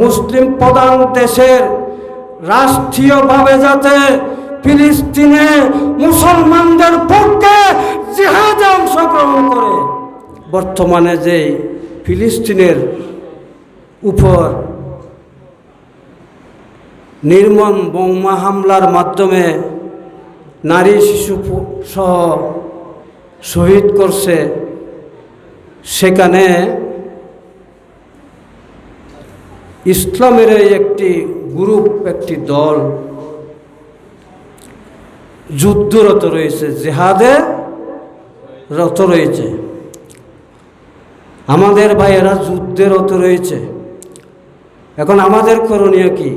মুসলিম প্রধান দেশের রাষ্ট্রীয়ভাবে যাতে ফিলিস্তিনে মুসলমানদের পক্ষে জিহাদে অংশগ্রহণ করে, বর্তমানে যে ফিলিস্তিনের উপর নির্মম বোমা হামলার মাধ্যমে নারী, শিশু সহ শহীদ করছে, সেখানে ইসলামের একটি গ্রুপ, একটি দল যুদ্ধরত রয়েছে, জেহাদে রত রয়েছে। আমাদের ভাইয়েরা যুদ্ধে রত রয়েছে। এখন আমাদের করণীয় কি?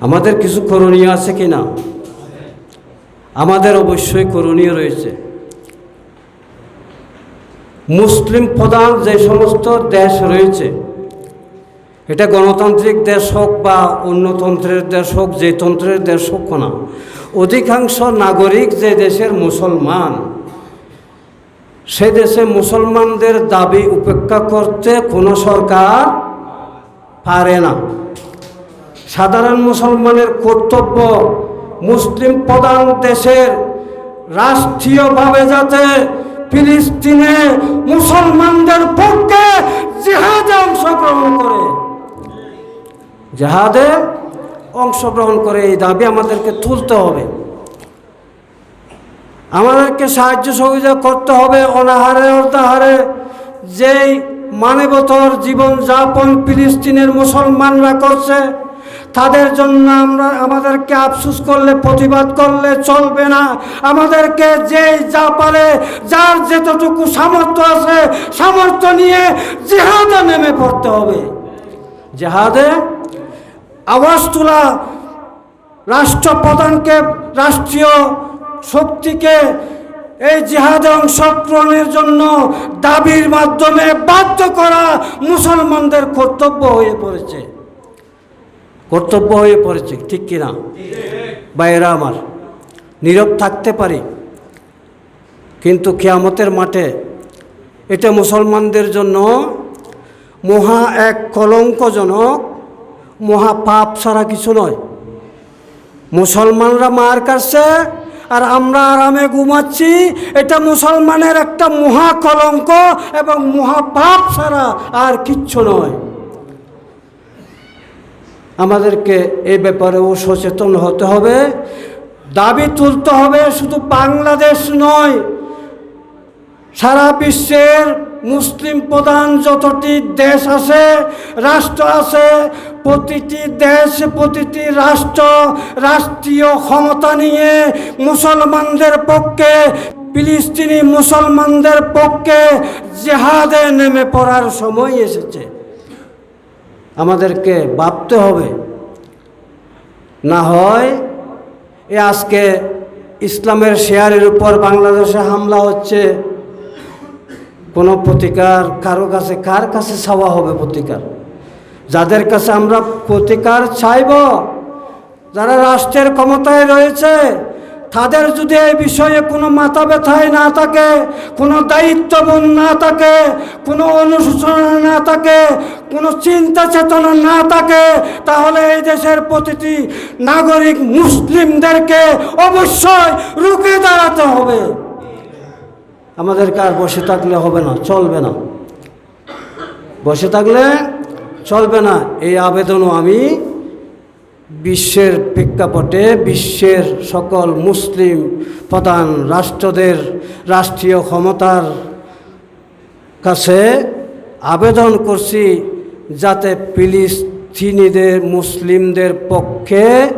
আমাদের কিছু করণীয় আছে কি না আমাদের অবশ্যই করণীয় রয়েছে। মুসলিম প্রধান যে সমস্ত দেশ রয়েছে, এটা গণতান্ত্রিক দেশ হোক বা অন্য তন্ত্রের দেশ হোক, যে তন্ত্রের দেশ হোক না, অধিকাংশ নাগরিক যে দেশের মুসলমান, সে দেশে মুসলমানদের দাবি উপেক্ষা করতে কোনো সরকার পারে না। সাধারণ মুসলমানের কর্তব্য মুসলিম প্রধান দেশের রাষ্ট্রীয়ভাবে যাতে ফিলিস্তিনে মুসলমানদের পক্ষে জিহাদে অংশগ্রহণ করে। জেহাদে অংশগ্রহণ করে এই দাবি আমাদেরকে তুলতে হবে। আমাদেরকে সাহায্য সহযোগিতা করতে হবে অনাহারে অর্ধাহারে যেই মানবতর জীবনযাপন ফিলিস্তিনের মুসলমানরা করছে তাদের জন্য আমরা আমাদেরকে আফসুস করলে, প্রতিবাদ করলে চলবে না। আমাদেরকে যেই যা পারে, যার যেতটুকু সামর্থ্য আছে, সামর্থ্য নিয়ে জেহাদে নেমে পড়তে হবে। জেহাদে আওয়াজ তোলা রাষ্ট্রপ্রধানকে, রাষ্ট্রীয় শক্তিকে এই জিহাদে অংশগ্রহণের জন্য দাবির মাধ্যমে বাধ্য করা মুসলমানদের কর্তব্য হয়ে পড়েছে। কর্তব্য হয়ে পড়েছে, ঠিক কিনা? বাইরা আমার, নীরব থাকতে পারি, কিন্তু কেয়ামতের মাঠে এটা মুসলমানদের জন্য মহা এক কলঙ্কজনক, মহা পাপ ছাড়া কিছু নয়। মুসলমানরা মার কাছে, আর আমরা আরামে ঘুমাচ্ছি, এটা মুসলমানের একটা মহা কলঙ্ক এবং মহা পাপ ছাড়া আর কিচ্ছু নয়। আমাদেরকে এ ব্যাপারেও সচেতন হতে হবে। দাবি তুলতে হবে শুধু বাংলাদেশ নয়, সারা বিশ্বের মুসলিম প্রধান যতটি দেশ আছে, রাষ্ট্র আছে, প্রতিটি দেশ, প্রতিটি রাষ্ট্র রাষ্ট্রীয় ক্ষমতা নিয়ে মুসলমানদের পক্ষে, ফিলিস্তিনি মুসলমানদের পক্ষে জেহাদে নেমে পড়ার সময় এসেছে। আমাদেরকে ভাবতে হবে। না হয় এ আজকে ইসলামের শেয়ারের উপর বাংলাদেশে হামলা হচ্ছে, কোনো প্রতিকার কারও কাছে, কার কাছে চাওয়া হবে প্রতিকার? যাদের কাছে আমরা প্রতিকার চাইব, যারা রাষ্ট্রের ক্ষমতায় রয়েছে তাদের যদি এই বিষয়ে কোনো মাথা ব্যথায় না থাকে, কোনো দায়িত্ববোধ না থাকে, কোনো অনুশোচনা না থাকে, কোনো চিন্তা চেতনা না থাকে, তাহলে এই দেশের প্রতিটি নাগরিক মুসলিমদেরকে অবশ্যই রুখে দাঁড়াতে হবে। আমাদেরকে আর বসে থাকলে হবে না? চলবে না। বসে থাকলে চলবে না। এই আবেদনও আমি বিশ্বের প্রেক্ষাপটে বিশ্বের সকল মুসলিম প্রধান রাষ্ট্রদের রাষ্ট্রীয় ক্ষমতার কাছে আবেদন করছি যাতে ফিলিস্তিনিদের মুসলিমদের পক্ষে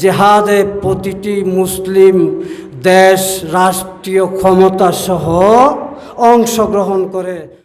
জেহাদে প্রতিটি মুসলিম দেশ রাষ্ট্রীয় ক্ষমতা সহ অংশগ্রহণ করে।